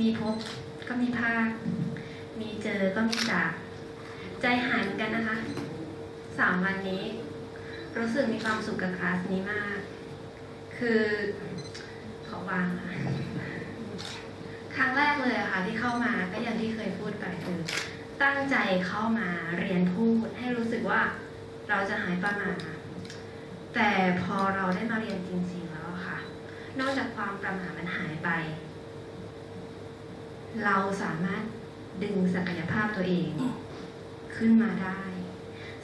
มีพบก็มีภาค มีเจอก็มีจาก ใจหายเหมือนกันนะคะสามวันนี้ รู้สึกมีความสุขกับคลาสนี้มาก คือขอวางค่ะครั้งแรกเลยอะค่ะที่เข้ามาก็อย่างที่เคยพูดไปคือ ตั้งใจเข้ามาเรียนพูด ให้รู้สึกว่าเราจะหายประมาทแต่พอเราได้มาเรียนจริงๆแล้วค่ะ นอกจากความประมาทมันหายไป เราสามารถดึงศักยภาพตัวเองขึ้นมาได้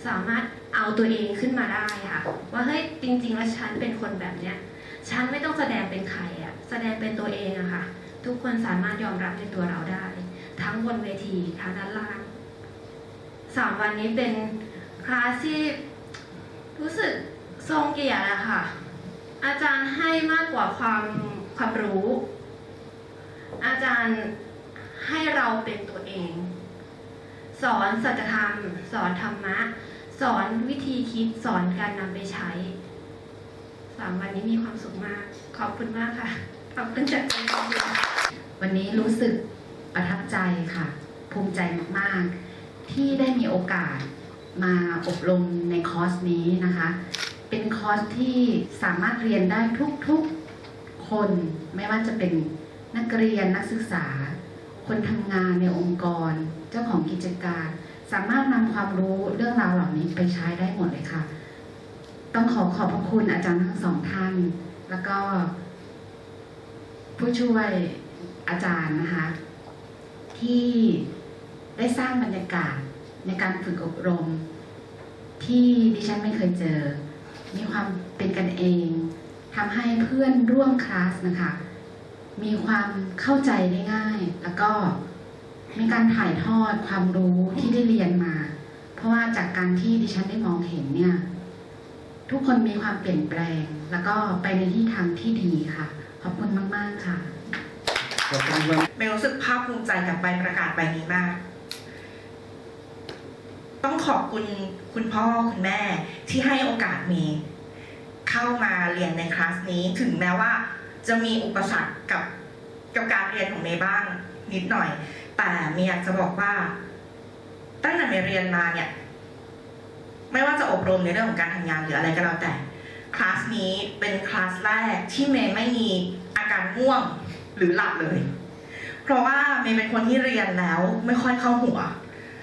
สามารถเอาตัวเองขึ้นมาได้ค่ะว่าเฮ้ยจริง ๆ แล้วฉันเป็นคนแบบเนี้ยฉันไม่ต้องแสดงเป็นใครอะแสดงเป็นตัวเองอะค่ะ ทุกคนสามารถยอมรับในตัวเราได้ ทั้งบนเวทีทั้งด้านล่างสามวันนี้เป็นคลาสที่รู้สึกทรงเกียรติอะค่ะ อาจารย์ให้มากกว่าความความรู้ อาจารย์ ให้เราเป็นตัวเอง สอนสัจธรรม สอนธรรมะ สอนวิธีคิดสอนการนำไปใช้สามวันนี้มีความสุขมาก ขอบคุณมากค่ะ ขอบคุณจากใจจริงวันนี้รู้สึกประทับใจค่ะ ภูมิใจมาก ๆ ที่ได้มีโอกาสมาอบรมในคอร์สนี้นะคะ เป็นคอร์สที่สามารถเรียนได้ทุก ๆ คน ไม่ว่าจะเป็นนักเรียนนักศึกษา คนทำงานในองค์กร เจ้าของกิจการ สามารถนำความรู้เรื่องราวเหล่านี้ไปใช้ได้หมดเลยค่ะ ต้องขอขอบพระคุณอาจารย์ทั้งสองท่าน แล้วก็ ผู้ช่วยอาจารย์นะคะ ที่ได้สร้างบรรยากาศในการฝึกอบรม ที่ดิฉันไม่เคยเจอ มีความเป็นกันเองทำให้เพื่อนร่วมคลาสนะคะ มีความเข้าใจได้ง่าย แล้วก็มีการถ่ายทอดความรู้ที่ได้เรียนมา เพราะว่าจากการที่ดิฉันได้มองเห็นเนี่ย ทุกคนมีความเปลี่ยนแปลง แล้วก็ไปในที่ทางที่ดีค่ะ ขอบคุณมาก ๆ ค่ะขอบคุณครับเมย์รู้สึกภาคภูมิใจกับใบประกาศใบนี้มาก ต้องขอบคุณคุณพ่อคุณแม่ที่ให้โอกาสเมย์เข้ามาเรียนในคลาสนี้ถึงแม้ว่า จะมีอุปสรรคกับกับการเรียนของเมย์บ้างนิดหน่อย แต่เมย์อยากจะบอกว่า ตั้งแต่เมย์เรียนมาเนี่ย ไม่ว่าจะอบรมในเรื่องของการทำงานหรืออะไรก็แล้วแต่คลาสนี้เป็นคลาสแรกที่เมย์ไม่มีอาการง่วงหรือหลับเลย เพราะว่าเมย์เป็นคนที่เรียนแล้วไม่ค่อยเข้าหัว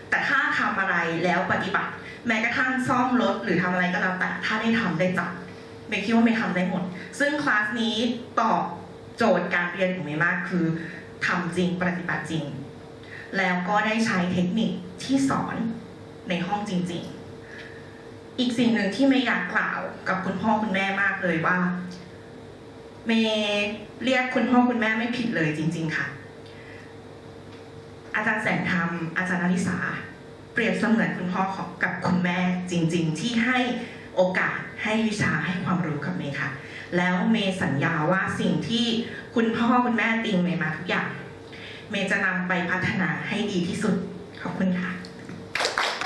แต่ถ้าทำอะไรแล้วปฏิบัติ แม้กระทั่งซ่อมรถหรือทำอะไรก็แล้วแต่ถ้าได้ทำได้จับ เมย์คิดว่าเมย์ทำได้หมด ซึ่งคลาสนี้ตอบโจทย์การเรียนของเมย์มากคือทำจริงปฏิบัติจริง แล้วก็ได้ใช้เทคนิคที่สอนในห้องจริง ๆ อีกสิ่งหนึ่งที่เมย์อยากกล่าวกับคุณพ่อคุณแม่มากเลยว่า เมย์เรียกคุณพ่อคุณแม่ไม่ผิดเลยจริง ๆ ค่ะ อาจารย์แสงธรรมอาจารย์นาริสาเปรียบเสมือนคุณพ่อของกับคุณแม่จริง ๆ ที่ให้ โอกาสให้วิชาให้ความรู้กับเมย์ค่ะ แล้วเมย์สัญญาว่าสิ่งที่คุณพ่อคุณแม่ติงเมย์มาทุกอย่าง เมย์จะนำไปพัฒนาให้ดีที่สุด ขอบคุณค่ะ